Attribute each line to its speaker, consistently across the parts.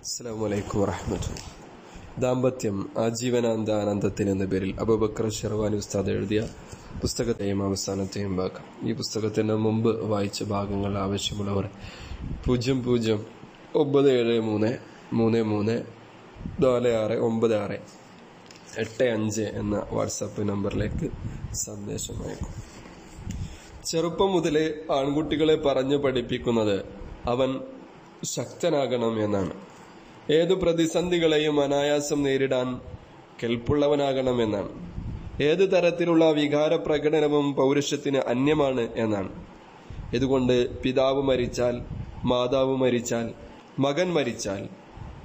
Speaker 1: അസ്സാം വലൈക്കും വാഹമത്തു ദാമ്പത്യം ആജീവനാന്ത എന്ന പേരിൽ അബുബക്കർ ഷെർവാനി ഉസ്താദ് എഴുതിയ പുസ്തകത്തെയും അവസാനത്തെയും ഭാഗം. ഈ പുസ്തകത്തിന് മുമ്പ് വായിച്ച ഭാഗങ്ങൾ ആവശ്യമുള്ളവർ പൂജ്യം പൂജ്യം ഒമ്പത് ഏഴ് മൂന്ന് മൂന്ന് മൂന്ന് നാല് ആറ് ഒമ്പത് ആറ് എട്ട് അഞ്ച് എന്ന വാട്സാപ്പ് നമ്പറിലേക്ക് സന്ദേശം അയക്കും. ചെറുപ്പം മുതലേ ആൺകുട്ടികളെ പറഞ്ഞു പഠിപ്പിക്കുന്നത് അവൻ ശക്തനാകണം എന്നാണ്. ഏതു പ്രതിസന്ധികളെയും അനായാസം നേരിടാൻ കെൽപ്പുള്ളവനാകണമെന്നാണ്. ഏത് തരത്തിലുള്ള വികാര പ്രകടനവും പൗരുഷത്തിന് അന്യമാണ് എന്നാണ്. ഇതുകൊണ്ട് പിതാവ് മരിച്ചാൽ മാതാവ് മരിച്ചാൽ മകൻ മരിച്ചാൽ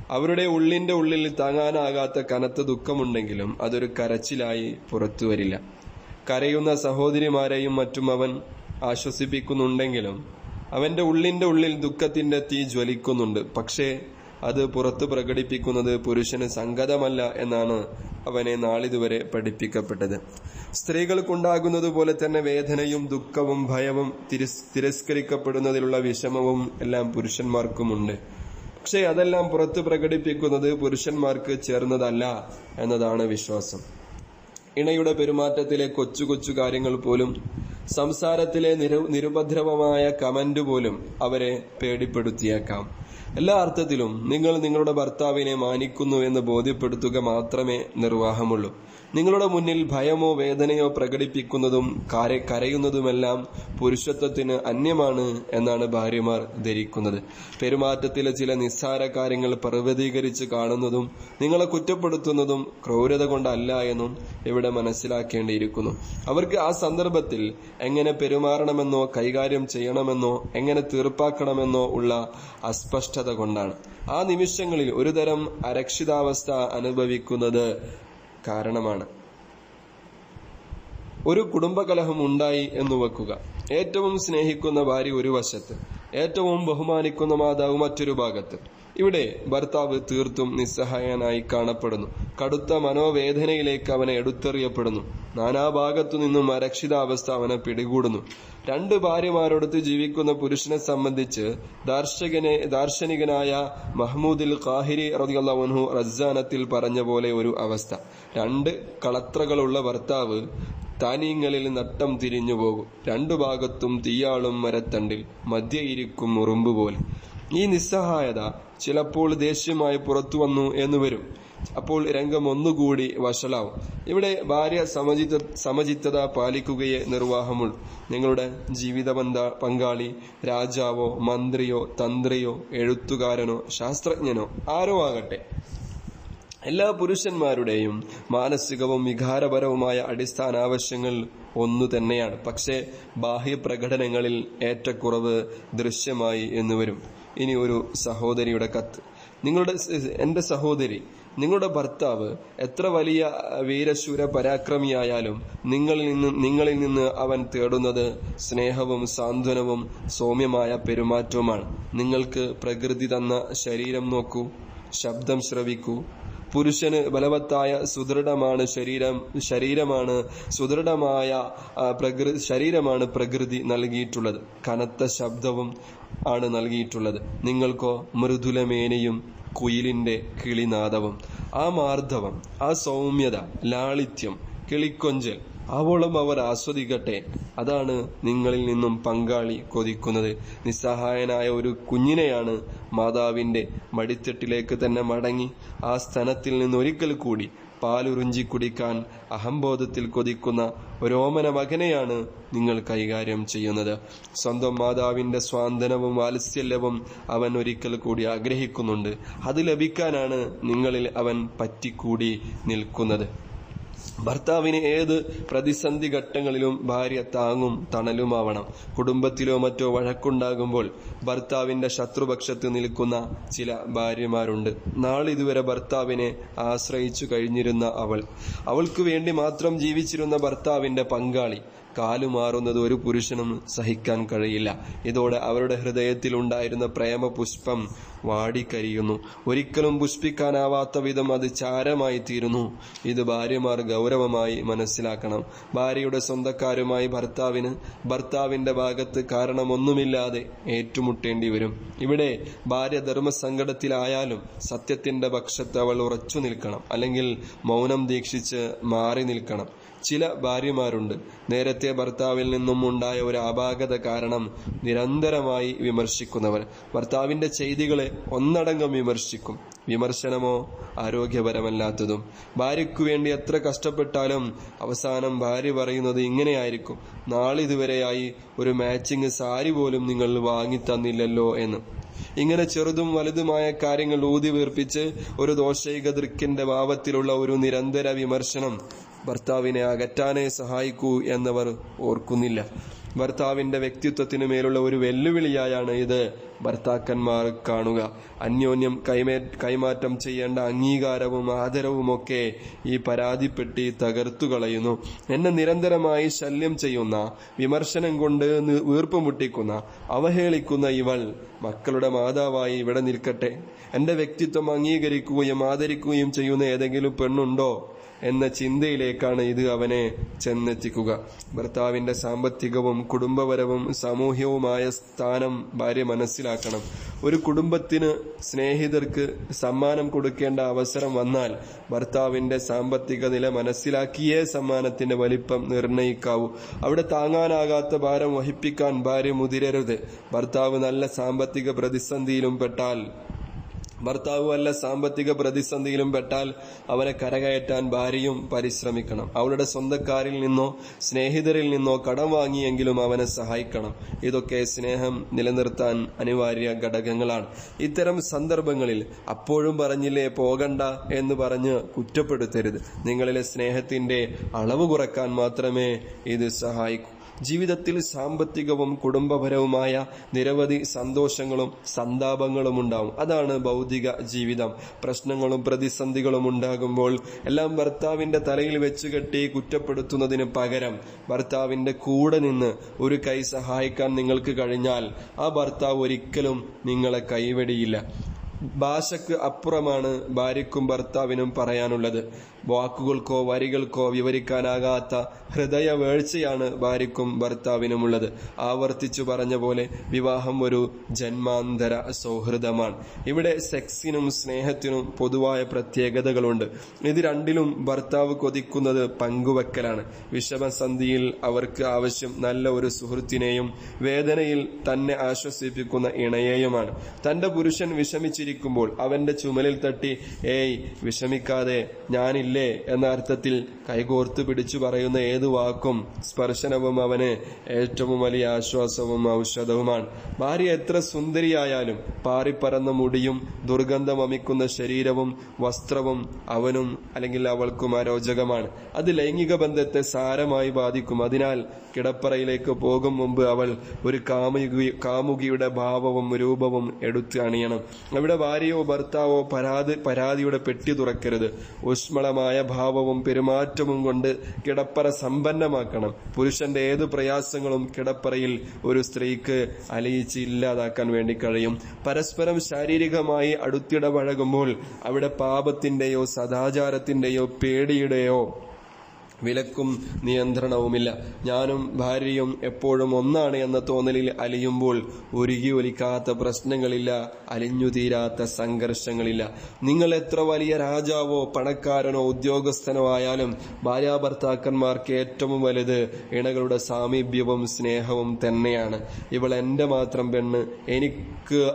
Speaker 1: അവരുടെ ഉള്ളിന്റെ ഉള്ളിൽ താങ്ങാനാകാത്ത കനത്ത ദുഃഖമുണ്ടെങ്കിലും അതൊരു കരച്ചിലായി പുറത്തു വരില്ല. കരയുന്ന സഹോദരിമാരെയും മറ്റും അവൻ ആശ്വസിപ്പിക്കുന്നുണ്ടെങ്കിലും അവന്റെ ഉള്ളിന്റെ ഉള്ളിൽ ദുഃഖത്തിന്റെ തീ ജ്വലിക്കുന്നുണ്ട്. പക്ഷേ അത് പുറത്തു പ്രകടിപ്പിക്കുന്നത് പുരുഷന് സംഗതമല്ല എന്നാണ് അവനെ നാളിതുവരെ പഠിപ്പിക്കപ്പെട്ടത്. സ്ത്രീകൾക്കുണ്ടാകുന്നത് പോലെ തന്നെ വേദനയും ദുഃഖവും ഭയവും തിരസ് തിരസ്കരിക്കപ്പെടുന്നതിലുള്ള വിഷമവും എല്ലാം പുരുഷന്മാർക്കുമുണ്ട്. പക്ഷേ അതെല്ലാം പുറത്തു പ്രകടിപ്പിക്കുന്നത് പുരുഷന്മാർക്ക് ചേർന്നതല്ല എന്നതാണ് വിശ്വാസം. ഇണയുടെ പെരുമാറ്റത്തിലെ കൊച്ചു കൊച്ചു കാര്യങ്ങൾ പോലും സംസാരത്തിലെ നിരു നിരുപദ്രവമായ കമന്റ് പോലും അവരെ പേടിപ്പെടുത്തിയേക്കാം. എല്ലാ അർത്ഥത്തിലും നിങ്ങൾ നിങ്ങളുടെ ഭർത്താവിനെ മാനിക്കുന്നു എന്ന് ബോധ്യപ്പെടുത്തുക മാത്രമേ നിർവാഹമുള്ളൂ. നിങ്ങളുടെ മുന്നിൽ ഭയമോ വേദനയോ പ്രകടിപ്പിക്കുന്നതും കാരെ കരയുന്നതുമെല്ലാം പുരുഷത്വത്തിന് അന്യമാണ് എന്നാണ് ഭാര്യമാർ ധരിക്കുന്നത്. പെരുമാറ്റത്തിലെ ചില നിസ്സാര കാര്യങ്ങൾ പർവതീകരിച്ച് കാണുന്നതും നിങ്ങളെ കുറ്റപ്പെടുത്തുന്നതും ക്രൂരത കൊണ്ടല്ല എന്നും ഇവിടെ മനസ്സിലാക്കേണ്ടിയിരിക്കുന്നു. അവർക്ക് ആ സന്ദർഭത്തിൽ എങ്ങനെ പെരുമാറണമെന്നോ കൈകാര്യം ചെയ്യണമെന്നോ എങ്ങനെ തീർപ്പാക്കണമെന്നോ ഉള്ള അസ്പഷ്ടത കൊണ്ടാണ്. ആ നിമിഷങ്ങളിൽ ഒരുതരം അരക്ഷിതാവസ്ഥ അനുഭവിക്കുന്നത് കാരണമാണ്. ഒരു കുടുംബകലഹം ഉണ്ടായി എന്ന് വെക്കുക. ഏറ്റവും സ്നേഹിക്കുന്ന ഭാര്യ ഒരു വശത്ത് ഏറ്റവും ബഹുമാനിക്കുന്ന മാതാവ് മറ്റൊരു ഭാഗത്ത്. ഇവിടെ ഭർത്താവ് തീർത്തും നിസ്സഹായനായി കാണപ്പെടുന്നു. കടുത്ത മനോവേദനയിലേക്ക് അവനെ എടുത്തെറിയപ്പെടുന്നു. നാനാഭാഗത്തു നിന്നും അരക്ഷിതാവസ്ഥ അവനെ പിടികൂടുന്നു. രണ്ട് ഭാര്യമാരോടൊത്ത് ജീവിക്കുന്ന പുരുഷനെ സംബന്ധിച്ച് ദാർശകനെ ദാർശനികനായ മഹ്മൂദിൽ ഖാഹിരി റതിയല്ലാഹു റസാനത്തിൽ പറഞ്ഞ പോലെ ഒരു അവസ്ഥ. രണ്ട് കളത്രകളുള്ള ഭർത്താവ് താനീങ്ങളിൽ നട്ടം തിരിഞ്ഞു പോകും. രണ്ടു ഭാഗത്തും തീയാളും മരത്തണ്ടിൽ മധ്യയിരിക്കും ഉറുമ്പ് പോലെ ഈ നിസ്സഹായത ചിലപ്പോൾ ദേഷ്യമായി പുറത്തു വന്നു എന്ന് വരും. അപ്പോൾ രംഗം ഒന്നുകൂടി വഷളാവും. ഇവിടെ ഭാര്യ സമചിത സമചിത്തത പാലിക്കുകയെ നിർവാഹമുള്ളൂ. നിങ്ങളുടെ ജീവിതബന്ധ പങ്കാളി രാജാവോ മന്ത്രിയോ തന്ത്രിയോ എഴുത്തുകാരനോ ശാസ്ത്രജ്ഞനോ ആരോ ആകട്ടെ. എല്ലാ പുരുഷന്മാരുടെയും മാനസികവും വികാരപരവുമായ അടിസ്ഥാന ആവശ്യങ്ങൾ ഒന്നു തന്നെയാണ്. പക്ഷേ ബാഹ്യ പ്രകടനങ്ങളിൽ ഏറ്റക്കുറവ് ദൃശ്യമായി എന്ന് വരും. ഇനി ഒരു സഹോദരിയുടെ കത്ത്. നിങ്ങളുടെ എന്റെ സഹോദരി നിങ്ങളുടെ ഭർത്താവ് എത്ര വലിയ വീരശൂര പരാക്രമിയായാലും നിങ്ങളിൽ നിന്ന് നിങ്ങളിൽ നിന്ന് അവൻ തേടുന്നത് സ്നേഹവും സാന്ത്വനവും സൗമ്യമായ പെരുമാറ്റവുമാണ്. നിങ്ങൾക്ക് പ്രകൃതി തന്ന ശരീരം നോക്കൂ ശബ്ദം ശ്രവിക്കൂ പുരുഷന് ബലവത്തായ സുദൃഢമാണ് ശരീരം ശരീരമാണ് സുദൃഢമായ പ്രകൃതി ശരീരമാണ് പ്രകൃതി നൽകിയിട്ടുള്ളത്. കനത്ത ശബ്ദവും ആണ് നൽകിയിട്ടുള്ളത്. നിങ്ങൾക്കോ മൃദുലമേനയും കുയിലിന്റെ കിളിനാദവും. ആ മാർദ്ദവം ആ സൗമ്യത ലാളിത്യം കിളിക്കൊഞ്ചൽ അവളും അവർ ആസ്വദിക്കട്ടെ. അതാണ് നിങ്ങളിൽ നിന്നും പങ്കാളി കൊതിക്കുന്നത്. നിസ്സഹായനായ ഒരു കുഞ്ഞിനെയാണ് മാതാവിന്റെ മടിത്തട്ടിലേക്ക് തന്നെ മടങ്ങി ആ സ്ഥലത്തിൽ നിന്ന് ഒരിക്കൽ കൂടി പാലുറിഞ്ചി കുടിക്കാൻ അഹംബോധത്തിൽ കൊതിക്കുന്ന ഒരോമന മകനെയാണ് നിങ്ങൾ കൈകാര്യം ചെയ്യുന്നത്. സ്വന്തം മാതാവിന്റെ സ്വാന്തനവും വാത്സല്യവും അവൻ ഒരിക്കൽ കൂടി ആഗ്രഹിക്കുന്നുണ്ട്. അത് ലഭിക്കാനാണ് നിങ്ങളിൽ അവൻ പറ്റിക്കൂടി നിൽക്കുന്നത്. ഭർത്താവിന് ഏത് പ്രതിസന്ധി ഘട്ടങ്ങളിലും ഭാര്യ താങ്ങും തണലുമാവണം. കുടുംബത്തിലോ മറ്റോ വഴക്കുണ്ടാകുമ്പോൾ ഭർത്താവിന്റെ ശത്രുപക്ഷത്ത് നിൽക്കുന്ന ചില ഭാര്യമാരുണ്ട്. നാളിതുവരെ ഭർത്താവിനെ ആശ്രയിച്ചു കഴിഞ്ഞിരുന്ന അവൾ. അവൾക്ക് വേണ്ടി മാത്രം ജീവിച്ചിരുന്ന ഭർത്താവിന്റെ പങ്കാളി. കാലുമാറുന്നത് ഒരു പുരുഷനും സഹിക്കാൻ കഴിയില്ല. ഇതോടെ അവരുടെ ഹൃദയത്തിൽ ഉണ്ടായിരുന്ന പ്രേമ പുഷ്പം വാടിക്കരിയുന്നു. ഒരിക്കലും പുഷ്പിക്കാനാവാത്ത വിധം അത് ചാരമായി തീരുന്നു. ഇത് ഭാര്യമാർ ഗൗരവമായി മനസ്സിലാക്കണം. ഭാര്യയുടെ സ്വന്തക്കാരുമായി ഭർത്താവിന് ഭർത്താവിന്റെ ഭാഗത്ത് കാരണമൊന്നുമില്ലാതെ ഏറ്റുമുട്ടേണ്ടി വരും. ഇവിടെ ഭാര്യ ധർമ്മസങ്കടത്തിലായാലും സത്യത്തിന്റെ പക്ഷത്ത് അവൾ ഉറച്ചു നിൽക്കണം. അല്ലെങ്കിൽ മൗനം ദീക്ഷിച്ച് മാറി നിൽക്കണം. ചില ഭാര്യമാരുണ്ട്. നേരത്തെ ഭർത്താവിൽ നിന്നും ഉണ്ടായ ഒരു അപാകത കാരണം നിരന്തരമായി വിമർശിക്കുന്നവർ. ഭർത്താവിന്റെ ചെയ്തികളെ ഒന്നടങ്കം വിമർശിക്കും. വിമർശനമോ ആരോഗ്യപരമല്ലാത്തതും. ഭാര്യയ്ക്കു വേണ്ടി എത്ര കഷ്ടപ്പെട്ടാലും അവസാനം ഭാര്യ പറയുന്നത് ഇങ്ങനെയായിരിക്കും. നാളിതുവരെയായി ഒരു മാച്ചിങ് സാരി പോലും നിങ്ങൾ വാങ്ങി തന്നില്ലല്ലോ എന്ന്. ഇങ്ങനെ ചെറുതും വലുതുമായ കാര്യങ്ങൾ ഊതി വീർപ്പിച്ച് ഒരു ദോഷൈക ദൃക്കിന്റെ ഭാവത്തിലുള്ള ഒരു നിരന്തര വിമർശനം ഭർത്താവിനെ അകറ്റാനേ സഹായിക്കൂ എന്നവർ ഓർക്കുന്നില്ല. ഭർത്താവിന്റെ വ്യക്തിത്വത്തിനു മേലുള്ള ഒരു വെല്ലുവിളിയായാണ് ഇത്. ഭർത്താക്കന്മാർ കാണുക. അന്യോന്യം കൈമേ കൈമാറ്റം ചെയ്യേണ്ട അംഗീകാരവും ആദരവുമൊക്കെ ഈ പരാതിപ്പെട്ടി തകർത്തു കളയുന്നു. എന്നെ നിരന്തരമായി ശല്യം ചെയ്യുന്ന വിമർശനം കൊണ്ട് വീർപ്പ് മുട്ടിക്കുന്ന അവഹേളിക്കുന്ന ഇവൾ മക്കളുടെ മാതാവായി ഇവിടെ നിൽക്കട്ടെ. എന്റെ വ്യക്തിത്വം അംഗീകരിക്കുകയും ആദരിക്കുകയും ചെയ്യുന്ന ഏതെങ്കിലും പെണ്ണുണ്ടോ എന്ന ചിന്തയിലേക്കാണ് ഇത് അവനെ ചെന്നെത്തിക്കുക. ഭർത്താവിന്റെ സാമ്പത്തികവും കുടുംബപരവും സാമൂഹ്യവുമായ സ്ഥാനം ഭാര്യ മനസ്സിലാക്കണം. ഒരു കുടുംബത്തിന് സ്നേഹിതർക്ക് സമ്മാനം കൊടുക്കേണ്ട അവസരം വന്നാൽ ഭർത്താവിന്റെ സാമ്പത്തിക നില മനസ്സിലാക്കിയേ സമ്മാനത്തിന്റെ വലിപ്പം നിർണയിക്കാവൂ. അവിടെ താങ്ങാനാകാത്ത ഭാരം വഹിപ്പിക്കാൻ ഭാര്യ മുതിരരുത്. ഭർത്താവ് നല്ല സാമ്പത്തിക പ്രതിസന്ധിയിലും പെട്ടാൽ ഭർത്താവ് വല്ല സാമ്പത്തിക പ്രതിസന്ധിയിലും പെട്ടാൽ അവനെ കരകയറ്റാൻ ഭാര്യയും പരിശ്രമിക്കണം. അവളുടെ സ്വന്തക്കാരിൽ നിന്നോ സ്നേഹിതരിൽ നിന്നോ കടം വാങ്ങിയെങ്കിലും അവനെ സഹായിക്കണം. ഇതൊക്കെ സ്നേഹം നിലനിർത്താൻ അനിവാര്യ ഘടകങ്ങളാണ്. ഇത്തരം സന്ദർഭങ്ങളിൽ അപ്പോഴും പറഞ്ഞില്ലേ പോകണ്ട എന്ന് പറഞ്ഞ് കുറ്റപ്പെടുത്തരുത്. നിങ്ങളിലെ സ്നേഹത്തിന്റെ അളവ് കുറയ്ക്കാൻ മാത്രമേ ഇത് സഹായിക്കൂ. ജീവിതത്തിൽ സാമ്പത്തികവും കുടുംബപരവുമായ നിരവധി സന്തോഷങ്ങളും സന്താപങ്ങളും ഉണ്ടാവും. അതാണ് ഭൗതിക ജീവിതം. പ്രശ്നങ്ങളും പ്രതിസന്ധികളും ഉണ്ടാകുമ്പോൾ എല്ലാം ഭർത്താവിന്റെ തലയിൽ വെച്ച് കെട്ടി കുറ്റപ്പെടുത്തുന്നതിന് പകരം ഭർത്താവിന്റെ കൂടെ നിന്ന് ഒരു കൈ സഹായിക്കാൻ നിങ്ങൾക്ക് കഴിഞ്ഞാൽ ആ ഭർത്താവ് ഒരിക്കലും നിങ്ങളെ കൈവെടിയില്ല. ഭാഷയ്ക്ക് അപ്പുറമാണ് ഭാര്യക്കും ഭർത്താവിനും പറയാനുള്ളത്. വാക്കുകൾക്കോ വരികൾക്കോ വിവരിക്കാനാകാത്ത ഹൃദയ വേഴ്ചയാണ് ഭാര്യയ്ക്കും ഭർത്താവിനുമുള്ളത്. ആവർത്തിച്ചു പറഞ്ഞ പോലെ വിവാഹം ഒരു ജന്മാന്തര സൗഹൃദമാണ്. ഇവിടെ സെക്സിനും സ്നേഹത്തിനും പൊതുവായ പ്രത്യേകതകളുണ്ട്. ഇത് രണ്ടിലും ഭർത്താവ് കൊതിക്കുന്നത് പങ്കുവെക്കലാണ്. വിഷമസന്ധിയിൽ അവർക്ക് ആവശ്യം നല്ല ഒരു സുഹൃത്തിനെയും വേദനയിൽ തന്നെ ആശ്വസിപ്പിക്കുന്ന ഇണയെയുമാണ്. തന്റെ പുരുഷൻ വിഷമിച്ചിരിക്കുമ്പോൾ അവന്റെ ചുമലിൽ തട്ടി ഏയ് വിഷമിക്കാതെ ഞാനില്ലേ. എന്ന അർത്ഥത്തിൽ കൈകോർത്തു പിടിച്ചു പറയുന്ന ഏതു വാക്കും സ്പർശനവും അവന് ഏറ്റവും വലിയ ആശ്വാസവും ഔഷധവുമാണ്. ഭാര്യ എത്ര സുന്ദരിയായാലും പാറിപ്പറന്ന മുടിയും ദുർഗന്ധം അമിക്കുന്ന ശരീരവും വസ്ത്രവും അവനും അല്ലെങ്കിൽ അവൾക്കും അരോചകമാണ്. അത് ലൈംഗിക ബന്ധത്തെ സാരമായി ബാധിക്കും. അതിനാൽ കിടപ്പറയിലേക്ക് പോകും മുമ്പ് അവൾ ഒരു കാമുകി കാമുകിയുടെ ഭാവവും രൂപവും എടുത്ത് അണിയണം. അവിടെ ഭാര്യയോ ഭർത്താവോ പരാതി പരാതിയുടെ പെട്ടി തുറക്കരുത്. ഊഷ്മളമായ ഭാവവും പെരുമാറ്റവും കൊണ്ട് കിടപ്പറ സമ്പന്നമാക്കണം. പുരുഷന്റെ ഏതു പ്രയാസങ്ങളും കിടപ്പറയിൽ ഒരു സ്ത്രീക്ക് അലിയിച്ച് ഇല്ലാതാക്കാൻ വേണ്ടി കഴിയും. പരസ്പരം ശാരീരികമായി അടുത്തിടപഴകുമ്പോൾ അവിടെ പാപത്തിന്റെയോ സദാചാരത്തിന്റെയോ പേടിയുടെയോ വിലക്കും നിയന്ത്രണവുമില്ല. ഞാനും ഭാര്യയും എപ്പോഴും ഒന്നാണ് എന്ന തോന്നലിൽ അലിയുമ്പോൾ ഒരുകി ഒലിക്കാത്ത പ്രശ്നങ്ങളില്ല അലിഞ്ഞുതീരാത്ത സംഘർഷങ്ങളില്ല. നിങ്ങൾ എത്ര വലിയ രാജാവോ പണക്കാരനോ ഉദ്യോഗസ്ഥനോ ആയാലും ഭാര്യാഭർത്താക്കന്മാർക്ക് ഏറ്റവും വലുത് ഇണകളുടെ സാമീപ്യവും സ്നേഹവും തന്നെയാണ്. ഇവൾ എന്റെ മാത്രം പെണ്ണ് എനിക്ക്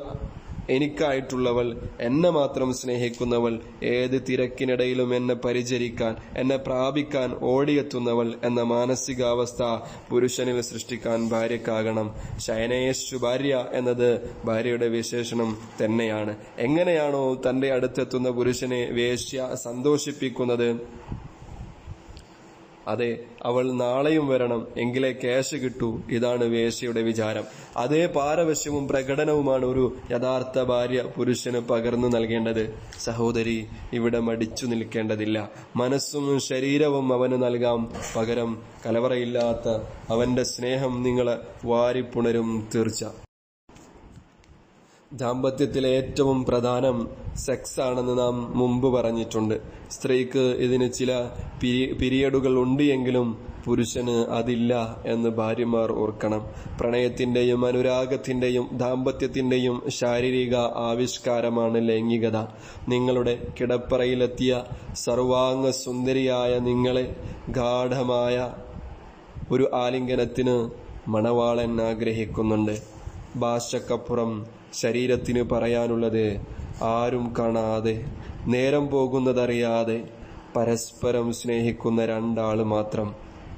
Speaker 1: എനിക്കായിട്ടുള്ളവൾ എന്നെ മാത്രം സ്നേഹിക്കുന്നവൾ ഏത് തിരക്കിനിടയിലും എന്നെ പരിചരിക്കാൻ എന്നെ പ്രാപിക്കാൻ ഓടിയെത്തുന്നവൾ എന്ന മാനസികാവസ്ഥ പുരുഷനിൽ സൃഷ്ടിക്കാൻ ഭാര്യക്കാകണം ശയനേശു ഭാര്യ എന്നത് ഭാര്യയുടെ വിശേഷണം തന്നെയാണ്. എങ്ങനെയാണോ തന്റെ അടുത്തെത്തുന്ന പുരുഷനെ വേശ്യ സന്തോഷിപ്പിക്കുന്നത്? അതെ അവൾ നാളെയും വരണം എങ്കിലേ ക്യാഷ് കിട്ടൂ ഇതാണ് വേശ്യയുടെ വിചാരം. അതേ പാരവശ്യവും പ്രകടനവുമാണ് ഒരു യഥാർത്ഥ ഭാര്യ പുരുഷന് പകർന്നു നൽകേണ്ടത്. സഹോദരി ഇവിടെ മടിച്ചു നിൽക്കേണ്ടതില്ല. മനസ്സും ശരീരവും അവന് നൽകാം. പകരം കലവറയില്ലാത്ത അവന്റെ സ്നേഹം നിങ്ങളെ വാരിപ്പുണരും തീർച്ച. ദാമ്പത്യത്തിലെ ഏറ്റവും പ്രധാനം സെക്സ് ആണെന്ന് നാം മുമ്പ് പറഞ്ഞിട്ടുണ്ട്. സ്ത്രീക്ക് ഇതിന് ചില പിരിയഡുകൾ ഉണ്ട് എങ്കിലും പുരുഷന് അതില്ല എന്ന് ഭാര്യമാർ ഓർക്കണം. പ്രണയത്തിന്റെയും അനുരാഗത്തിന്റെയും ദാമ്പത്യത്തിന്റെയും ശാരീരിക ആവിഷ്കാരമാണ് ലൈംഗികത. നിങ്ങളുടെ കിടപ്പറയിലെത്തിയ സർവാംഗ സുന്ദരിയായ നിങ്ങളെ ഗാഠമായ ഒരു ആലിംഗനത്തിന് മണവാളൻ ആഗ്രഹിക്കുന്നുണ്ട്. ഭാഷക്കപ്പുറം ശരീരത്തിന് പറയാനുള്ളത് ആരും കാണാതെ നേരം പോകുന്നതറിയാതെ പരസ്പരം സ്നേഹിക്കുന്ന രണ്ടാൾ മാത്രം.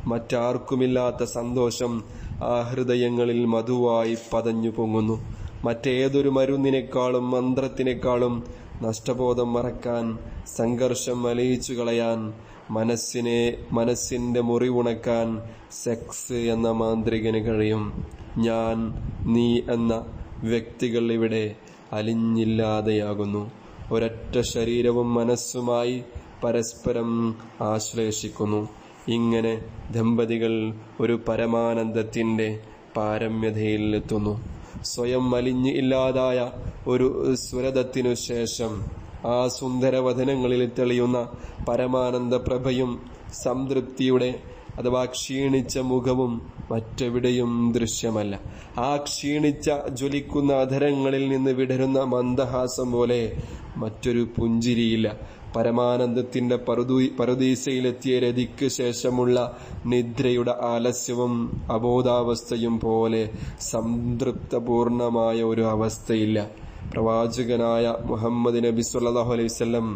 Speaker 1: മറ്റാർക്കുമില്ലാത്ത സന്തോഷം ആ ഹൃദയങ്ങളിൽ മധുവായി പതഞ്ഞു പൊങ്ങുന്നു. മറ്റേതൊരു മരുന്നിനേക്കാളും മന്ത്രത്തിനേക്കാളും നഷ്ടബോധം മറക്കാൻ സംഘർഷം അലയിച്ചു കളയാൻ മനസ്സിനെ മനസ്സിന്റെ മുറിവുണക്കാൻ സെക്സ് എന്ന മാന്ത്രികന് കഴിയും. ഞാൻ നീ എന്ന വ്യക്തികൾ ഇവിടെ അലിഞ്ഞില്ലാതെയാകുന്നു. ഒരൊറ്റ ശരീരവും മനസ്സുമായി പരസ്പരം ആശ്ലേഷിക്കുന്നു. ഇങ്ങനെ ദമ്പതികൾ ഒരു പരമാനന്ദത്തിന്റെ പാരമ്യതയിൽ എത്തുന്നു. സ്വയം അലിഞ്ഞ് ഇല്ലാതായ ഒരു സ്വരതത്തിനു ശേഷം ആ സുന്ദരവചനങ്ങളിൽ തെളിയുന്ന പരമാനന്ദ പ്രഭയും സംതൃപ്തിയുടെ അഥവാ ക്ഷീണിച്ച മുഖവും മറ്റെവിടെയും ദൃശ്യമല്ല. ആ ക്ഷീണിച്ച ജ്വലിക്കുന്ന അധരങ്ങളിൽ നിന്ന് വിടരുന്ന മന്ദഹാസം പോലെ മറ്റൊരു പുഞ്ചിരിയില്ല. പരമാനന്ദത്തിന്റെ പറുദൂ പറുദീസയിലെത്തിയ രതിക്ക് ശേഷമുള്ള നിദ്രയുടെ ആലസ്യവും അബോധാവസ്ഥയും പോലെ സംതൃപ്തപൂർണമായ ഒരു അവസ്ഥയില്ല. പ്രവാചകനായ മുഹമ്മദ് നബി സല്ലാഹു അലൈഹി വസല്ലം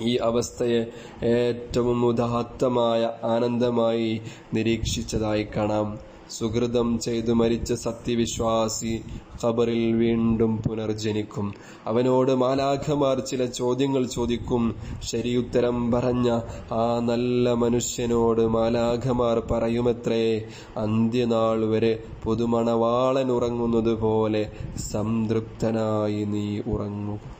Speaker 1: ഈ അവസ്ഥയെ ഏറ്റവും ഉദാത്തമായ ആനന്ദമായി നിരീക്ഷിച്ചതായി കാണാം. സുഹൃതം ചെയ്തു മരിച്ച സത്യവിശ്വാസി ഖബറിൽ വീണ്ടും പുനർജനിക്കും. അവനോട് മാലാഖമാർ ചില ചോദ്യങ്ങൾ ചോദിക്കും. ശരിയുത്തരം പറഞ്ഞ ആ നല്ല മനുഷ്യനോട് മാലാഖമാർ പറയുമത്രേ അന്ത്യനാൾ വരെ പുതുമണവാളൻ ഉറങ്ങുന്നത് പോലെ സംതൃപ്തനായി നീ ഉറങ്ങുക.